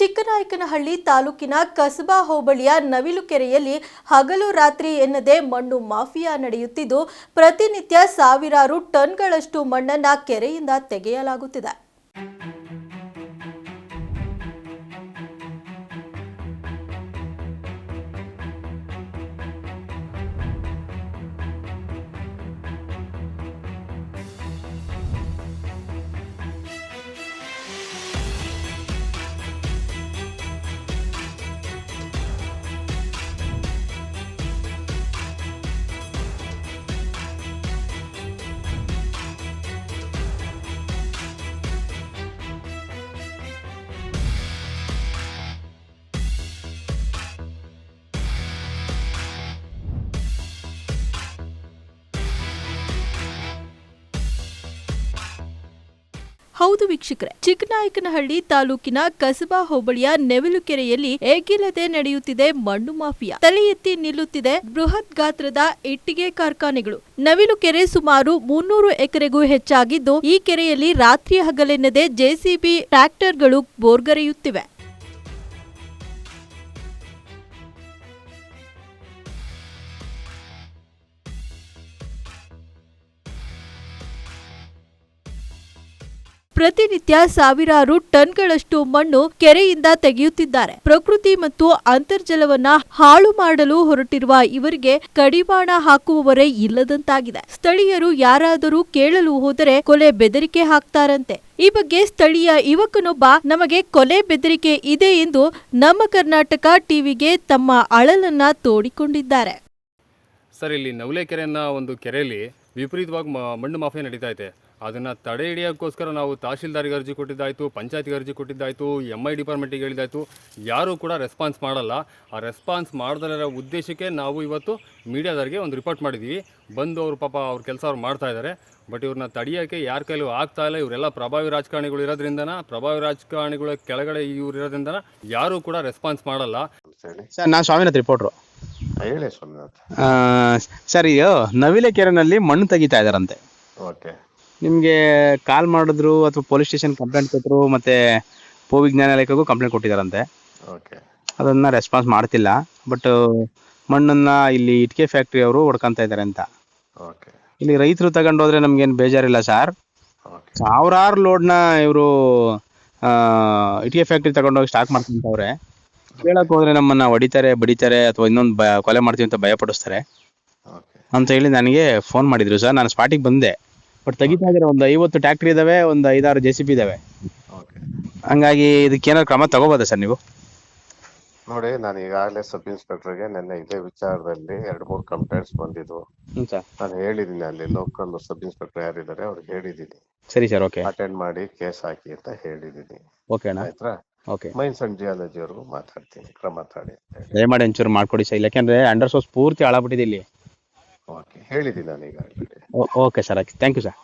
ಚಿಕ್ಕನಾಯಕನಹಳ್ಳಿ ತಾಲೂಕಿನ ಕಸಬಾ ಹೋಬಳಿಯ ನವಿಲು ಕೆರೆಯಲ್ಲಿ ಹಗಲು ರಾತ್ರಿ ಎನ್ನದೆ ಮಣ್ಣು ಮಾಫಿಯಾ ನಡೆಯುತ್ತಿದ್ದು, ಪ್ರತಿನಿತ್ಯ ಸಾವಿರಾರು ಟನ್ಗಳಷ್ಟು ಮಣ್ಣನ್ನ ಕೆರೆಯಿಂದ ತೆಗೆಯಲಾಗುತ್ತಿದೆ. ಹೌದು ವೀಕ್ಷಕರೇ, ಚಿಕ್ಕನಾಯಕನಹಳ್ಳಿ ತಾಲೂಕಿನ ಕಸಬಾ ಹೋಬಳಿಯ ನೆವಿಲುಕೆರೆಯಲ್ಲಿ ಏಗಿಲ್ಲದೆ ನಡೆಯುತ್ತಿದೆ ಮಣ್ಣು ಮಾಫಿಯಾ. ತಲೆ ಎತ್ತಿ ನಿಲ್ಲುತ್ತಿದೆ ಬೃಹತ್ ಗಾತ್ರದ ಇಟ್ಟಿಗೆ ಕಾರ್ಖಾನೆಗಳು. ನವಿಲುಕೆರೆ ಸುಮಾರು ಮುನ್ನೂರು ಎಕರೆಗೂ ಹೆಚ್ಚಾಗಿದ್ದು, ಈ ಕೆರೆಯಲ್ಲಿ ರಾತ್ರಿ ಹಗಲೆನ್ನದೆ ಜೆಸಿಬಿ ಟ್ರ್ಯಾಕ್ಟರ್ಗಳು ಬೋರ್ಗರೆಯುತ್ತಿವೆ. ಪ್ರತಿನಿತ್ಯ ಸಾವಿರಾರು ಟನ್ಗಳಷ್ಟು ಮಣ್ಣು ಕೆರೆಯಿಂದ ತೆಗೆಯುತ್ತಿದ್ದಾರೆ. ಪ್ರಕೃತಿ ಮತ್ತು ಅಂತರ್ಜಲವನ್ನ ಹಾಳು ಮಾಡಲು ಹೊರಟಿರುವ ಇವರಿಗೆ ಕಡಿವಾಣ ಹಾಕುವವರೇ ಇಲ್ಲದಂತಾಗಿದೆ. ಸ್ಥಳೀಯರು ಯಾರಾದರೂ ಕೇಳಲು ಹೋದರೆ ಕೊಲೆ ಬೆದರಿಕೆ ಹಾಕ್ತಾರಂತೆ. ಈ ಬಗ್ಗೆ ಸ್ಥಳೀಯ ಯುವಕನೊಬ್ಬ, ನಮಗೆ ಕೊಲೆ ಬೆದರಿಕೆ ಇದೆ ಎಂದು ನಮ್ಮ ಕರ್ನಾಟಕ ಟಿವಿಗೆ ತಮ್ಮ ಅಳಲನ್ನ ತೋಡಿಕೊಂಡಿದ್ದಾರೆ. ಸರ್, ಇಲ್ಲಿ ನವಲೆ ಕೆರೆಯನ್ನ ಒಂದು ಕೆರೆಯಲ್ಲಿ ವಿಪರೀತವಾಗಿ ಮಣ್ಣು ಮಾಫಿಯಾ ನಡೀತಾ ಇದೆ. ಅದನ್ನು ತಡೆ ಹಿಡಿಯೋಕ್ಕೋಸ್ಕರ ನಾವು ತಹಶೀಲ್ದಾರಿಗೆ ಅರ್ಜಿ ಕೊಟ್ಟಿದ್ದಾಯಿತು ಪಂಚಾಯತ್ಗೆ ಅರ್ಜಿ ಕೊಟ್ಟಿದ್ದಾಯಿತು ಎಂ ಐ ಡಿಪಾರ್ಟ್ಮೆಂಟಿಗೆ ಹೇಳಿದ್ದಾಯಿತು. ಯಾರೂ ಕೂಡ ರೆಸ್ಪಾನ್ಸ್ ಮಾಡಲ್ಲ. ಆ ರೆಸ್ಪಾನ್ಸ್ ಮಾಡದರ ಉದ್ದೇಶಕ್ಕೆ ನಾವು ಇವತ್ತು ಮೀಡಿಯಾದವರಿಗೆ ಒಂದು ರಿಪೋರ್ಟ್ ಮಾಡಿದ್ದೀವಿ. ಬಂದು ಅವರು ಪಾಪ ಅವ್ರ ಕೆಲಸ ಅವ್ರು ಮಾಡ್ತಾ ಇದ್ದಾರೆ. ಬಟ್ ಇವ್ರನ್ನ ತಡೆಯೋಕ್ಕೆ ಯಾರ ಕೈಲೂ ಆಗ್ತಾ ಇಲ್ಲ. ಇವರೆಲ್ಲ ಪ್ರಭಾವಿ ರಾಜಕಾರಣಿಗಳು ಇರೋದ್ರಿಂದನ? ಪ್ರಭಾವಿ ರಾಜಕಾರಣಿಗಳ ಕೆಳಗಡೆ ಇವ್ರು ಇರೋದ್ರಿಂದ ಯಾರೂ ಕೂಡ ರೆಸ್ಪಾನ್ಸ್ ಮಾಡಲ್ಲ. ಸರ್ ನಾನು ಸ್ವಾಮಿನಾಥ್ ರಿಪೋರ್ಟ್ರು ಆ, ಹೇಳಿ ಸ್ವಾಮಿನಾಥ್. ಸರ್ ಇದು ನವಿಲೆ ಕೆರೆನಲ್ಲಿ ಮಣ್ಣು ತೆಗಿತಾ ಇದಾರಂತೆ ಓಕೆ. ನಿಮಗೆ ಕಾಲ್ ಮಾಡಿದ್ರು ಅಥವಾ ಪೊಲೀಸ್ ಸ್ಟೇಷನ್ ಕಂಪ್ಲೇಂಟ್ ಕೊಟ್ಟರು ಮತ್ತೆ ಭೂ ವಿಜ್ಞಾನಾಲಯಕ್ಕೂ ಕಂಪ್ಲೇಂಟ್ ಕೊಟ್ಟಿದ್ದಾರಂತೆ. ಓಕೆ ಅದನ್ನ ರೆಸ್ಪಾನ್ಸ್ ಮಾಡ್ತಿಲ್ಲ. ಬಟ್ ಮಣ್ಣನ್ನ ಇಲ್ಲಿ ಇಟ್ಕೆ ಫ್ಯಾಕ್ಟ್ರಿ ಅವರು ಹೊಡ್ಕೊಂತ ಇದ್ದಾರೆ ಅಂತ. ಓಕೆ ಇಲ್ಲಿ ರೈತರು ತಗೊಂಡೋದ್ರೆ ನಮ್ಗೇನು ಬೇಜಾರಿಲ್ಲ ಸರ್. ಸಾವಿರಾರು ಲೋಡ್ನ ಇವರು ಇಟ್ಕೆ ಫ್ಯಾಕ್ಟ್ರಿ ತಗೊಂಡೋಗಿ ಸ್ಟಾಕ್ ಮಾಡ್ಕೊಂತವ್ರೆ. ಕೇಳಕ್ ಹೋದ್ರೆ ನಮ್ಮನ್ನ ಹೊಡಿತಾರೆ ಬಡಿತಾರೆ ಅಥವಾ ಇನ್ನೊಂದು ಕೊಲೆ ಮಾಡ್ತೀವಿ ಅಂತ ಭಯ ಪಡಿಸ್ತಾರೆ ಅಂತ ಹೇಳಿ ನನಗೆ ಫೋನ್ ಮಾಡಿದ್ರು ಸರ್. ನಾನು ಸ್ಪಾಟಿಗೆ ಬಂದೆ. ಬಟ್ ತೆಗಿತಾ ಇದ್ರೆ ಒಂದು ಐವತ್ತು ಟ್ಯಾಕ್ಟರ್ ಇದಾವೆ ಒಂದು ಐದಾರು ಜೆ ಸಿ ಬಿ ಇದಾವೆ. ಹಂಗಾಗಿ ಇದಕ್ಕೆ ಏನಾದ್ರು ಕ್ರಮ ತಗೋಬೋದಾ ಸರ್ ನೀವು? ನೋಡಿ ನಾನು ಈಗಾಗಲೇ ಸಬ್ ಇನ್ಸ್ಪೆಕ್ಟರ್ಗೆ ನಿನ್ನೆ ಇದೇ ವಿಚಾರದಲ್ಲಿ ಎರಡು ಮೂರು ಕಂಪ್ಲೇಂಟ್ಸ್ ಬಂದಿದ್ವು ಸರ್. ನಾನು ಹೇಳಿದ್ದೀನಿ ಅಲ್ಲಿ ಲೋಕಲ್ ಸಬ್ ಇನ್ಸ್ಪೆಕ್ಟರ್ ಯಾರಿದ್ದಾರೆ ಅವ್ರಿಗೆ ಹೇಳಿದ್ದೀನಿ ಸರಿ ಸರ್ ಓಕೆ. ಅಟೆಂಡ್ ಮಾಡಿ ಕೇಸ್ ಹಾಕಿ ಅಂತ ಹೇಳಿದ್ದೀನಿ ಓಕೆ ಅಣ್ಣ. ಆಯ್ತಾ? ಓಕೆ. ಮೈನ್ಸ್ ಅಂಡ್ ಜಿಯಾಲಜಿ ಅವ್ರಿಗೂ ಮಾತಾಡ್ತೀನಿ ಕ್ರಮ ತಾಡಿ ದಯಮಾಡಿ ಒಂಚೂರು ಮಾಡ್ಕೊಡಿ ಸರ್ ಯಾಕೆಂದ್ರೆ ಅಂಡರ್ ಸೋಸ್ ಪೂರ್ತಿ ಹಾಳಾಗ್ಬಿಟ್ಟಿದೆ ಇಲ್ಲಿ. ಓಕೆ ಹೇಳಿದ್ದೀನಿ ನಾನು ಈಗ okay sir thank you sir